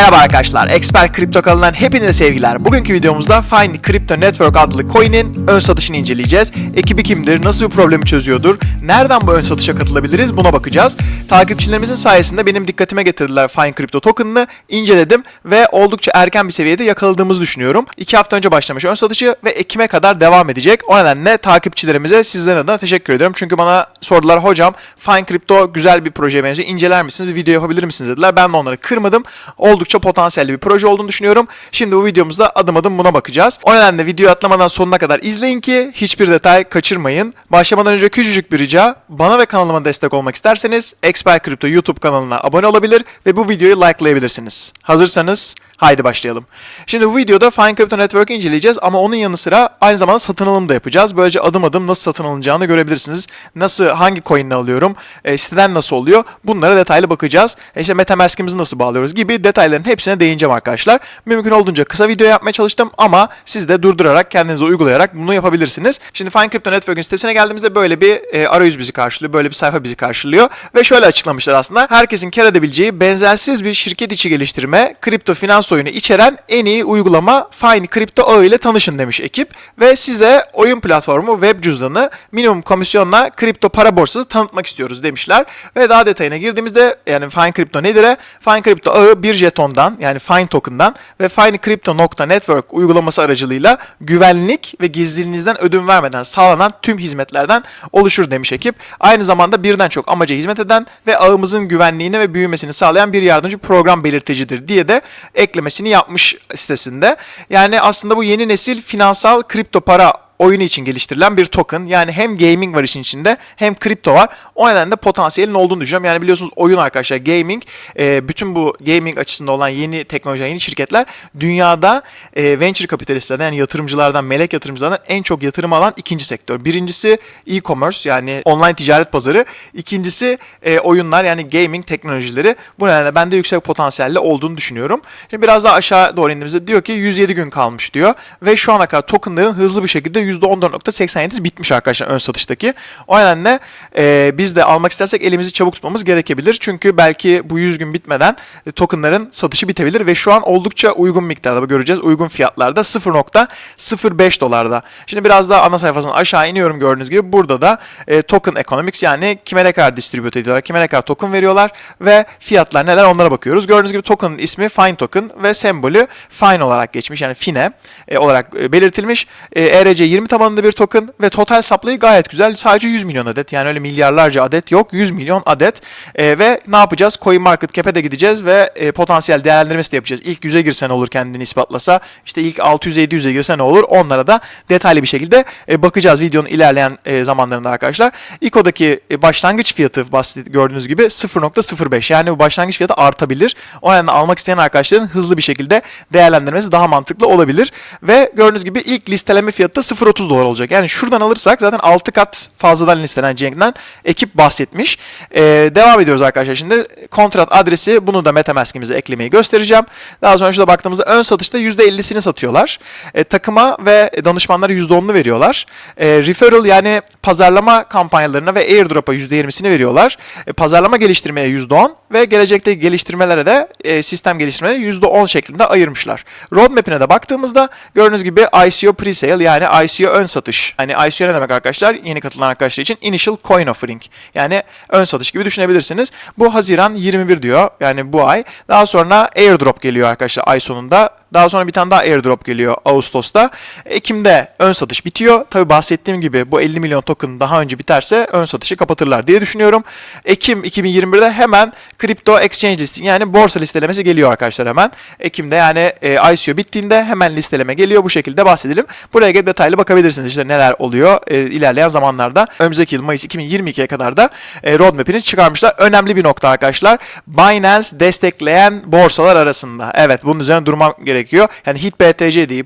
Merhaba arkadaşlar, Expert Kripto kanalından hepinize sevgiler. Bugünkü videomuzda Fine Crypto Network adlı coin'in ön satışını inceleyeceğiz. Ekibi kimdir, nasıl bir problemi çözüyordur, nereden bu ön satışa katılabiliriz buna bakacağız. Takipçilerimizin sayesinde benim dikkatime getirdiler Fine Crypto token'ını, inceledim ve oldukça erken bir seviyede yakaladığımızı düşünüyorum. 2 hafta önce başlamış ön satışı ve Ekim'e kadar devam edecek. O nedenle takipçilerimize sizlerin adına teşekkür ediyorum. Çünkü bana sordular hocam Fine Crypto güzel bir projeye benziyor, inceler misiniz, bir video yapabilir misiniz dediler. Ben de onları kırmadım. Oldukça potansiyelli bir proje olduğunu düşünüyorum. Şimdi bu videomuzda adım adım buna bakacağız. O nedenle videoyu atlamadan sonuna kadar izleyin ki hiçbir detay kaçırmayın. Başlamadan önce küçücük bir rica. Bana ve kanalıma destek olmak isterseniz Expert Crypto YouTube kanalına abone olabilir ve bu videoyu likelayabilirsiniz. Hazırsanız Haydi başlayalım. Şimdi bu videoda Fine Crypto Network'ı inceleyeceğiz ama onun yanı sıra aynı zamanda satın alım da yapacağız. Böylece adım adım nasıl satın alınacağını görebilirsiniz. Nasıl, hangi coin'ini alıyorum, e, siteden nasıl oluyor bunlara detaylı bakacağız. E işte Metamask'imizi nasıl bağlıyoruz gibi detayların hepsine değineceğim arkadaşlar. Mümkün olduğunca kısa video yapmaya çalıştım ama siz de durdurarak, kendinize uygulayarak bunu yapabilirsiniz. Şimdi Fine Crypto Network'ün sitesine geldiğimizde böyle bir e, arayüz bizi karşılıyor, böyle bir sayfa bizi karşılıyor ve şöyle açıklamışlar aslında. Herkesin kar edebileceği benzersiz bir şirket içi geliştirme, kripto finans oyunu içeren en iyi uygulama Fine Crypto ağı ile tanışın demiş ekip ve size oyun platformu web cüzdanı minimum komisyonla kripto para borsası tanıtmak istiyoruz demişler ve daha detayına girdiğimizde yani Fine Crypto nedir? Fine Crypto ağı bir jetondan yani Fine token'dan ve finecrypto.network uygulaması aracılığıyla güvenlik ve gizliliğinizden ödün vermeden sağlanan tüm hizmetlerden oluşur demiş ekip. Aynı zamanda birden çok amaca hizmet eden ve ağımızın güvenliğini ve büyümesini sağlayan bir yardımcı program belirtecidir diye de eklemesini yapmış sitesinde. Yani aslında bu yeni nesil finansal kripto para oyunu için geliştirilen bir token. Yani hem gaming var işin içinde hem kripto var. O nedenle potansiyelin olduğunu düşünüyorum. Yani biliyorsunuz oyun arkadaşlar gaming e, bütün bu gaming açısında olan yeni teknoloji, yeni şirketler dünyada e, venture kapitalistlerden yani yatırımcılardan, melek yatırımcılardan en çok yatırım alan ikinci sektör. Birincisi e-commerce yani online ticaret pazarı. İkincisi e, oyunlar yani gaming teknolojileri. Bu nedenle ben de yüksek potansiyelli olduğunu düşünüyorum. Şimdi biraz daha aşağı doğru indiğimizde diyor ki 107 gün kalmış diyor. Ve şu ana kadar tokenların hızlı bir şekilde %14.87'si bitmiş arkadaşlar ön satıştaki. O nedenle e, biz de almak istersek elimizi çabuk tutmamız gerekebilir. Çünkü belki bu 100 gün bitmeden e, tokenların satışı bitebilir ve şu an oldukça uygun miktarda göreceğiz. Uygun fiyatlarda 0.05 dolarda. Şimdi biraz daha ana sayfasından aşağı iniyorum gördüğünüz gibi. Burada da e, token economics yani kime ne kadar distribüte ediyorlar, kime ne kadar token veriyorlar ve fiyatlar neler onlara bakıyoruz. Gördüğünüz gibi token'ın ismi Fine Token ve sembolü Fine olarak geçmiş yani Fine e, olarak e, belirtilmiş. E, ERC 20 tabanında bir token ve total supply gayet güzel. Sadece 100 milyon adet yani öyle milyarlarca adet yok. 100 milyon adet e, ve ne yapacağız? Coin Market Cap'e de gideceğiz ve e, potansiyel değerlendirmesi de yapacağız. İlk 100'e girse ne olur kendini ispatlasa. İşte ilk 600-700'e girse ne olur? Onlara da detaylı bir şekilde e, bakacağız videonun ilerleyen e, zamanlarında arkadaşlar. ICO'daki e, başlangıç fiyatı gördüğünüz gibi 0.05 yani bu başlangıç fiyatı artabilir. O nedenle almak isteyen arkadaşların hızlı bir şekilde değerlendirmesi daha mantıklı olabilir. Ve gördüğünüz gibi ilk listeleme fiyatı da 0.30 dolar olacak. Yani şuradan alırsak zaten 6 kat fazladan listeleneceğinden ekip bahsetmiş. Ee, devam ediyoruz arkadaşlar. Şimdi kontrat adresi bunu da Metamask'imize eklemeyi göstereceğim. Daha sonra şurada baktığımızda ön satışta %50'sini satıyorlar. E, takıma ve danışmanlara %10'unu veriyorlar. E, referral yani pazarlama kampanyalarına ve airdrop'a %20'sini veriyorlar. E, pazarlama geliştirmeye %10 ve gelecekteki geliştirmelere de e, sistem geliştirmelere %10 şeklinde ayırmışlar. Roadmap'ine de baktığımızda gördüğünüz gibi ICO pre-sale yani ICO ön satış. Hani ICO ne demek arkadaşlar? Yeni katılan arkadaşlar için Initial Coin Offering. Yani ön satış gibi düşünebilirsiniz. Bu Haziran 21 diyor. Yani bu ay. Daha sonra airdrop geliyor arkadaşlar ay sonunda. Daha sonra bir tane daha airdrop geliyor Ağustos'ta. Ekim'de ön satış bitiyor. Tabi bahsettiğim gibi bu 50 milyon token daha önce biterse ön satışı kapatırlar diye düşünüyorum. Ekim 2021'de hemen kripto exchange listing yani borsa listelemesi geliyor arkadaşlar hemen. Ekim'de yani e, ICO bittiğinde hemen listeleme geliyor. Bu şekilde bahsedelim. Buraya gelip detaylı bakabilirsiniz işte neler oluyor e, ilerleyen zamanlarda. Önümüzdeki yıl Mayıs 2022'ye kadar da e, roadmap'ini çıkarmışlar. Önemli bir nokta arkadaşlar. Binance destekleyen borsalar arasında. Evet bunun üzerine durmam gerekiyor gerekiyor. Yani HitBTC de iyi,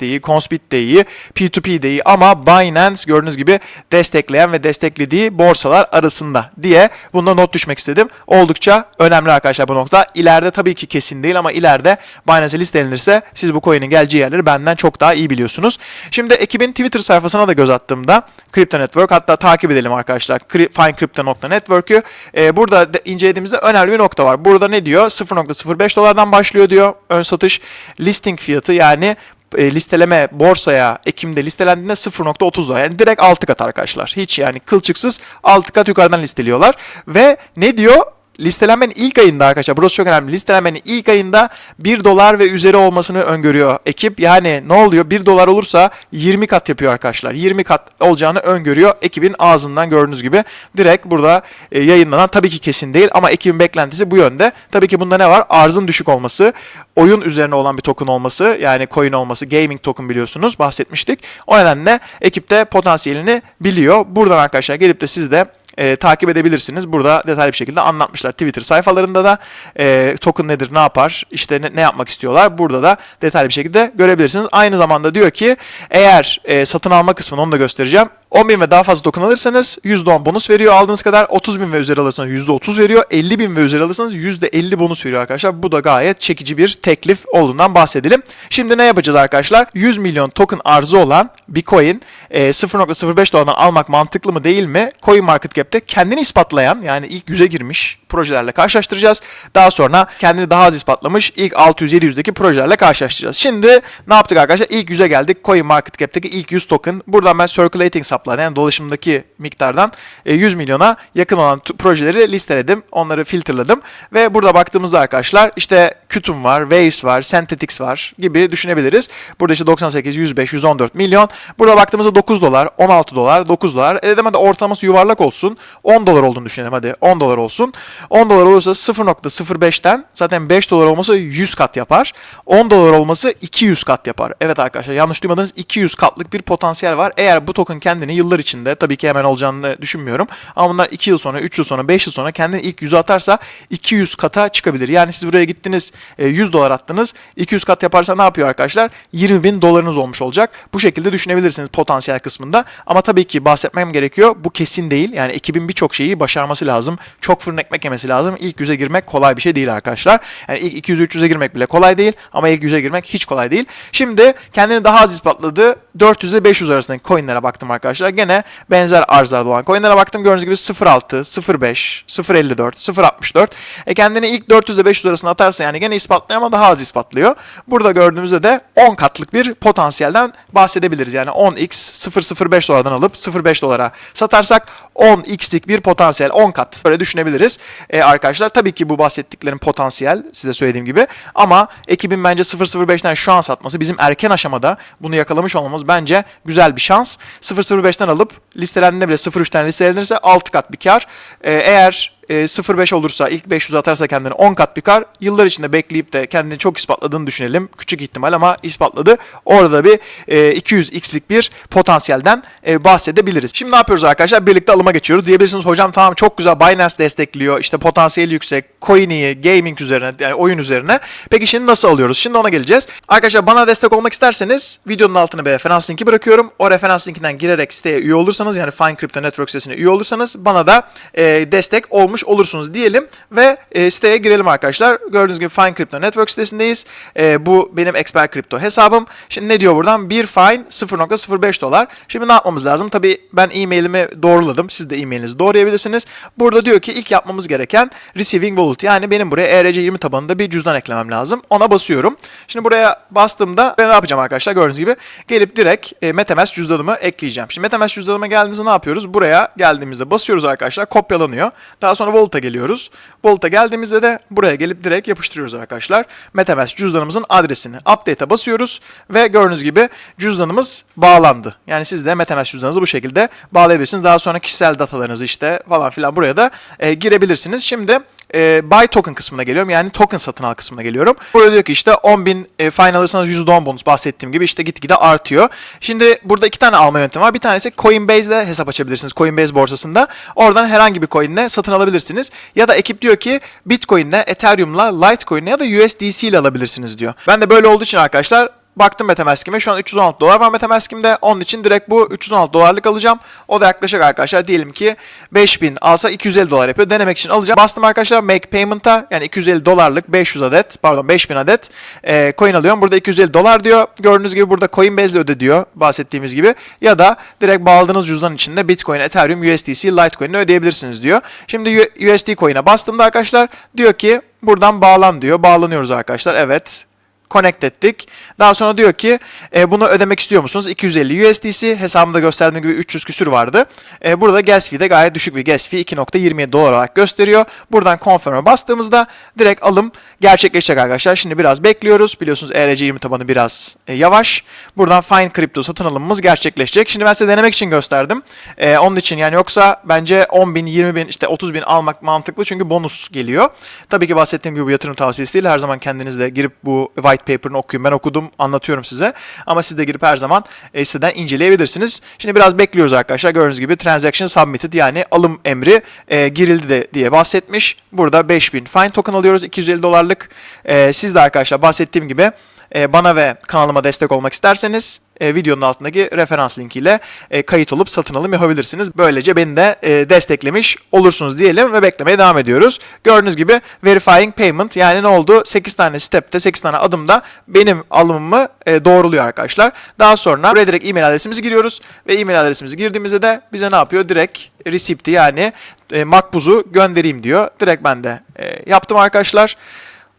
iyi, Consbit de iyi, P2P de ama Binance gördüğünüz gibi destekleyen ve desteklediği borsalar arasında diye bunda not düşmek istedim. Oldukça önemli arkadaşlar bu nokta. İleride tabii ki kesin değil ama ileride Binance'e listelenirse siz bu coin'in geleceği yerleri benden çok daha iyi biliyorsunuz. Şimdi ekibin Twitter sayfasına da göz attığımda Crypto Network hatta takip edelim arkadaşlar. Cri- FineCrypto.network'ü. Ee, burada de, incelediğimizde önemli bir nokta var. Burada ne diyor? 0.05 dolardan başlıyor diyor ön satış. Listing fiyatı yani e, listeleme borsaya Ekim'de listelendiğinde 0.30 dolar. Yani direkt 6 kat arkadaşlar. Hiç yani kılçıksız 6 kat yukarıdan listeliyorlar. Ve ne diyor? Listelenmenin ilk ayında arkadaşlar burası çok önemli. Listelenmenin ilk ayında 1 dolar ve üzeri olmasını öngörüyor ekip. Yani ne oluyor? 1 dolar olursa 20 kat yapıyor arkadaşlar. 20 kat olacağını öngörüyor ekibin ağzından gördüğünüz gibi. Direkt burada e, yayınlanan tabii ki kesin değil ama ekibin beklentisi bu yönde. Tabii ki bunda ne var? Arzın düşük olması, oyun üzerine olan bir token olması, yani coin olması, gaming token biliyorsunuz bahsetmiştik. O nedenle ekipte potansiyelini biliyor. Buradan arkadaşlar gelip de siz de e, takip edebilirsiniz. Burada detaylı bir şekilde anlatmışlar. Twitter sayfalarında da e, token nedir, ne yapar, işte ne, ne yapmak istiyorlar. Burada da detaylı bir şekilde görebilirsiniz. Aynı zamanda diyor ki eğer e, satın alma kısmını onu da göstereceğim. 10 bin ve daha fazla token alırsanız %10 bonus veriyor aldığınız kadar. 30 bin ve üzeri alırsanız %30 veriyor. 50 bin ve üzeri alırsanız %50 bonus veriyor arkadaşlar. Bu da gayet çekici bir teklif olduğundan bahsedelim. Şimdi ne yapacağız arkadaşlar? 100 milyon token arzı olan bir coin e, 0.05 dolardan almak mantıklı mı değil mi? Coin Market Cap'te kendini ispatlayan yani ilk yüze girmiş projelerle karşılaştıracağız. Daha sonra kendini daha az ispatlamış ilk 600-700'deki projelerle karşılaştıracağız. Şimdi ne yaptık arkadaşlar? İlk yüze geldik. Coin Market Cap'teki ilk 100 token. Buradan ben circulating supply yani dolaşımdaki miktardan e, 100 milyona yakın olan projeleri listeledim. Onları filtreladım. Ve burada baktığımızda arkadaşlar işte Qtum var, Waves var, Synthetix var gibi düşünebiliriz. Burada işte 98, 105, 114 milyon. Burada baktığımızda 9 dolar, 16 dolar, 9 dolar. E dedim hadi ortalaması yuvarlak olsun. 10 dolar olduğunu düşünelim hadi 10 dolar olsun. 10 dolar olursa 0.05'ten zaten 5 dolar olması 100 kat yapar. 10 dolar olması 200 kat yapar. Evet arkadaşlar yanlış duymadınız 200 katlık bir potansiyel var. Eğer bu token kendini yıllar içinde tabii ki hemen olacağını düşünmüyorum. Ama bunlar 2 yıl sonra, 3 yıl sonra, 5 yıl sonra kendini ilk 100'e atarsa 200 kata çıkabilir. Yani siz buraya gittiniz e, 100 dolar attınız. 200 kat yaparsa ne yapıyor arkadaşlar? 20 bin dolarınız olmuş olacak. Bu şekilde düşünebilirsiniz potansiyel kısmında. Ama tabii ki bahsetmem gerekiyor. Bu kesin değil. Yani ekibin birçok şeyi başarması lazım. Çok fırın ekmek yemesi lazım. İlk yüze girmek kolay bir şey değil arkadaşlar. Yani ilk 200-300'e girmek bile kolay değil. Ama ilk yüze girmek hiç kolay değil. Şimdi kendini daha az ispatladığı 400 ile 500 arasındaki coinlere baktım arkadaşlar. Gene benzer arzlarda olan coinlere baktım. Gördüğünüz gibi 0.6, 0.5, 0.54, 0.64. E kendini ilk 400 ile 500 arasına atarsa yani gene ispatlıyor ama daha az ispatlıyor. Burada gördüğümüzde de 10 katlık bir potansiyelden bahsedebiliriz. Yani 10x 0.05 dolardan alıp 0.5 dolara satarsak 10x'lik bir potansiyel 10 kat böyle düşünebiliriz. E, arkadaşlar tabii ki bu bahsettiklerim potansiyel size söylediğim gibi ama ekibin bence 0.05'ten şu an satması bizim erken aşamada bunu yakalamış olmamız bence güzel bir şans. 0.05'ten alıp listelendiğinde bile 0.3'ten listelenirse 6 kat bir kar. E, eğer e, 0.5 olursa ilk 500 atarsa kendini 10 kat bir kar. Yıllar içinde bekleyip de kendini çok ispatladığını düşünelim. Küçük ihtimal ama ispatladı. Orada da bir e, 200x'lik bir potansiyelden e, bahsedebiliriz. Şimdi ne yapıyoruz arkadaşlar? Birlikte alıma geçiyoruz. Diyebilirsiniz hocam tamam çok güzel Binance destekliyor. İşte potansiyeli yüksek. Coin'i, gaming üzerine yani oyun üzerine. Peki şimdi nasıl alıyoruz? Şimdi ona geleceğiz. Arkadaşlar bana destek olmak isterseniz videonun altına bir referans linki bırakıyorum. O referans linkinden girerek siteye üye olursanız yani Fine Crypto Network sitesine üye olursanız bana da e, destek olmuş olursunuz diyelim ve e, siteye girelim arkadaşlar. Gördüğünüz gibi Fine Crypto Network sitesindeyiz. E, bu benim Expert Crypto hesabım. Şimdi ne diyor buradan? Bir fine 0.05 dolar. Şimdi ne yapmamız lazım? Tabii ben e-mailimi doğruladım. Siz de e-mailinizi doğrayabilirsiniz. Burada diyor ki ilk yapmamız gereken Receiving Wallet. Yani benim buraya ERC20 tabanında bir cüzdan eklemem lazım. Ona basıyorum. Şimdi buraya bastığımda ben ne yapacağım arkadaşlar? Gördüğünüz gibi gelip direkt e, MetaMask cüzdanımı ekleyeceğim. Şimdi MetaMask cüzdanıma geldiğimizde ne yapıyoruz? Buraya geldiğimizde basıyoruz arkadaşlar. Kopyalanıyor. Daha sonra Wallet'a geliyoruz. Wallet'a geldiğimizde de buraya gelip direkt yapıştırıyoruz arkadaşlar. MetaMask cüzdanımızın adresini update'a basıyoruz ve gördüğünüz gibi cüzdanımız bağlandı. Yani siz de MetaMask cüzdanınızı bu şekilde bağlayabilirsiniz. Daha sonra kişisel datalarınızı işte falan filan buraya da e, girebilirsiniz. Şimdi e, buy token kısmına geliyorum. Yani token satın al kısmına geliyorum. Burada diyor ki işte 10.000 e, fine alırsanız %10 bonus bahsettiğim gibi işte gitgide artıyor. Şimdi burada iki tane alma yöntemi var. Bir tanesi Coinbase'de hesap açabilirsiniz. Coinbase borsasında. Oradan herhangi bir coin'le satın alabilirsiniz. Ya da ekip diyor ki Bitcoin'le, Ethereum'la, Litecoin'le ya da USDC ile alabilirsiniz diyor. Ben de böyle olduğu için arkadaşlar Baktım Metamask'ime şu an 316 dolar var Metamask'imde. Onun için direkt bu 316 dolarlık alacağım. O da yaklaşık arkadaşlar diyelim ki 5000 alsa 250 dolar yapıyor. Denemek için alacağım. Bastım arkadaşlar Make Payment'a yani 250 dolarlık 500 adet pardon 5000 adet e, coin alıyorum. Burada 250 dolar diyor. Gördüğünüz gibi burada Coinbase'de öde diyor bahsettiğimiz gibi. Ya da direkt bağladığınız cüzdan içinde Bitcoin, Ethereum, USDC, Litecoin'i ödeyebilirsiniz diyor. Şimdi USD coin'e bastığımda arkadaşlar diyor ki buradan bağlan diyor. Bağlanıyoruz arkadaşlar. Evet connect ettik. Daha sonra diyor ki e, bunu ödemek istiyor musunuz? 250 USDC hesabımda gösterdiğim gibi 300 küsür vardı. E, burada gas fee de gayet düşük bir gas fee 2.27 dolar olarak gösteriyor. Buradan confirm'e bastığımızda direkt alım gerçekleşecek arkadaşlar. Şimdi biraz bekliyoruz. Biliyorsunuz ERC20 tabanı biraz e, yavaş. Buradan Fine Crypto satın alımımız gerçekleşecek. Şimdi ben size denemek için gösterdim. E, onun için yani yoksa bence 10 bin, 20 bin, işte 30 bin almak mantıklı çünkü bonus geliyor. Tabii ki bahsettiğim gibi bu yatırım tavsiyesi değil. Her zaman kendiniz de girip bu white paper'ını okuyun. Ben okudum, anlatıyorum size. Ama siz de girip her zaman e, siteden inceleyebilirsiniz. Şimdi biraz bekliyoruz arkadaşlar. Gördüğünüz gibi transaction submitted yani alım emri e, girildi de diye bahsetmiş. Burada 5000 fine token alıyoruz 250 dolarlık. E, siz de arkadaşlar bahsettiğim gibi e, bana ve kanalıma destek olmak isterseniz e, videonun altındaki referans linkiyle e, kayıt olup satın alım yapabilirsiniz. Böylece beni de e, desteklemiş olursunuz diyelim ve beklemeye devam ediyoruz. Gördüğünüz gibi verifying payment yani ne oldu? 8 tane stepte 8 tane adımda benim alımımı doğruluyor arkadaşlar. Daha sonra buraya direkt e-mail adresimizi giriyoruz ve e-mail adresimizi girdiğimizde de bize ne yapıyor? Direkt receipt'i yani e, makbuzu göndereyim diyor. Direkt ben de yaptım arkadaşlar.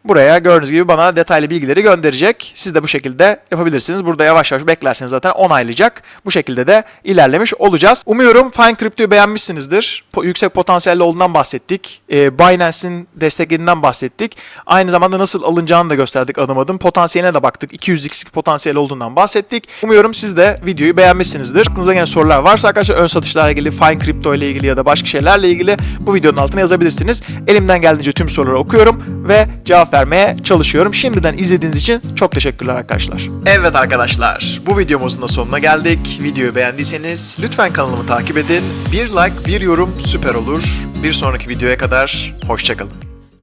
Buraya gördüğünüz gibi bana detaylı bilgileri gönderecek. Siz de bu şekilde yapabilirsiniz. Burada yavaş yavaş beklerseniz zaten onaylayacak. Bu şekilde de ilerlemiş olacağız. Umuyorum Fine Crypto'yu beğenmişsinizdir. Po- yüksek potansiyelli olduğundan bahsettik. Ee, Binance'in desteklediğinden bahsettik. Aynı zamanda nasıl alınacağını da gösterdik adım adım. Potansiyeline de baktık. 200x potansiyel olduğundan bahsettik. Umuyorum siz de videoyu beğenmişsinizdir. Aklınıza gelen sorular varsa arkadaşlar ön satışlarla ilgili, Fine Crypto ile ilgili ya da başka şeylerle ilgili bu videonun altına yazabilirsiniz. Elimden geldiğince tüm soruları okuyorum ve vermeye çalışıyorum. Şimdiden izlediğiniz için çok teşekkürler arkadaşlar. Evet arkadaşlar, bu videomuzun da sonuna geldik. Videoyu beğendiyseniz lütfen kanalımı takip edin. Bir like, bir yorum süper olur. Bir sonraki videoya kadar hoşçakalın.